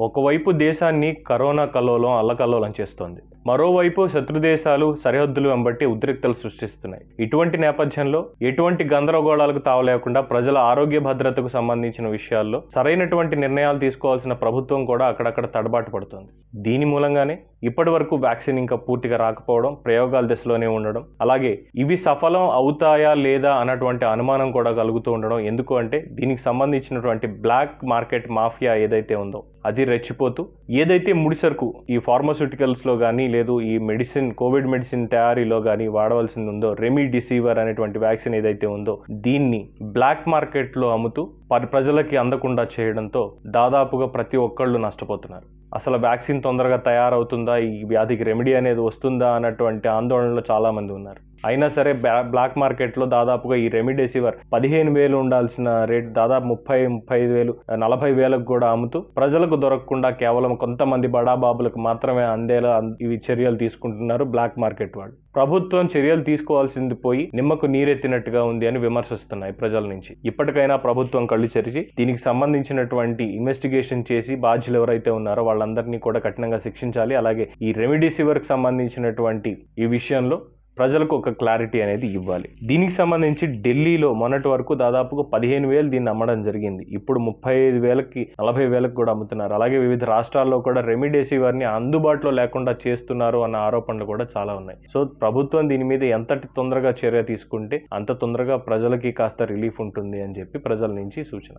ఒకవైపు దేశాన్ని కరోనా కల్లోలం అల్లకల్లోలం చేస్తోంది. మరోవైపు శత్రుదేశాలు సరిహద్దులు వెంబట్టి ఉద్రిక్తలు సృష్టిస్తున్నాయి. ఇటువంటి నేపథ్యంలో ఎటువంటి గందరగోళాలకు తావలేకుండా ప్రజల ఆరోగ్య భద్రతకు సంబంధించిన విషయాల్లో సరైనటువంటి నిర్ణయాలు తీసుకోవాల్సిన ప్రభుత్వం కూడా అక్కడక్కడ తడబాటు పడుతుంది. దీని మూలంగానే ఇప్పటి వరకు వ్యాక్సిన్ ఇంకా పూర్తిగా రాకపోవడం ప్రయోగాల దశలోనే ఉండడం అలాగే ఇవి సఫలం అవుతాయా లేదా అన్నటువంటి అనుమానం కూడా కలుగుతూ ఉండడం ఎందుకు అంటే దీనికి సంబంధించినటువంటి బ్లాక్ మార్కెట్ మాఫియా ఏదైతే ఉందో అది రెచ్చిపోతూ ఏదైతే ముడిసరుకు ఈ ఫార్మస్యూటికల్స్లో కానీ లేదు. ఈ మెడిసిన్ కోవిడ్ మెడిసిన్ తయారీలో కానీ వాడవలసింది ఉందో రెమిడిసివర్ అనేటువంటి వ్యాక్సిన్ ఏదైతే ఉందో దీన్ని బ్లాక్ మార్కెట్లో అమ్ముతూ పరి ప్రజలకి అందకుండా చేయడంతో దాదాపుగా ప్రతి ఒక్కళ్ళు నష్టపోతున్నారు. అసలు వ్యాక్సిన్ తొందరగా తయారవుతుందా? ఈ వ్యాధికి రెమెడీ అనేది వస్తుందా? అన్నటువంటి ఆందోళనలో చాలా మంది ఉన్నారు. అయినా సరే బ్లాక్ మార్కెట్లో దాదాపుగా ఈ రెమిడెసివర్ పదిహేను వేలు ఉండాల్సిన రేట్ దాదాపు ముప్పై ముప్పై ఐదు వేలు నలభై వేలకు కూడా అమ్ముతూ ప్రజలకు దొరకకుండా కేవలం కొంతమంది బడాబాబులకు మాత్రమే అందేలా ఇవి చర్యలు తీసుకుంటున్నారు బ్లాక్ మార్కెట్ వాళ్ళు. ప్రభుత్వం చర్యలు తీసుకోవాల్సింది పోయి నిమ్మకు నీరెత్తినట్టుగా ఉంది అని విమర్శిస్తున్నాయి ప్రజల నుంచి. ఇప్పటికైనా ప్రభుత్వం కళ్ళు చెరిచి దీనికి సంబంధించినటువంటి ఇన్వెస్టిగేషన్ చేసి బాధ్యులు ఎవరైతే ఉన్నారో వాళ్ళందరినీ కూడా కఠినంగా శిక్షించాలి. అలాగే ఈ రెమిడెసివర్కి సంబంధించినటువంటి ఈ విషయంలో ప్రజలకు ఒక క్లారిటీ అనేది ఇవ్వాలి. దీనికి సంబంధించి ఢిల్లీలో మొన్నటి వరకు దాదాపుగా పదిహేను వేలు దీన్ని అమ్మడం జరిగింది. ఇప్పుడు ముప్పై ఐదు వేలకి నలభై వేలకు కూడా అమ్ముతున్నారు. అలాగే వివిధ రాష్ట్రాల్లో కూడా రెమిడెసివర్ని అందుబాటులో లేకుండా చేస్తున్నారు అన్న ఆరోపణలు కూడా చాలా ఉన్నాయి. సో ప్రభుత్వం దీని మీద ఎంతటి తొందరగా చర్య తీసుకుంటే అంత తొందరగా ప్రజలకి కాస్త రిలీఫ్ ఉంటుంది అని చెప్పి ప్రజల నుంచి సూచన.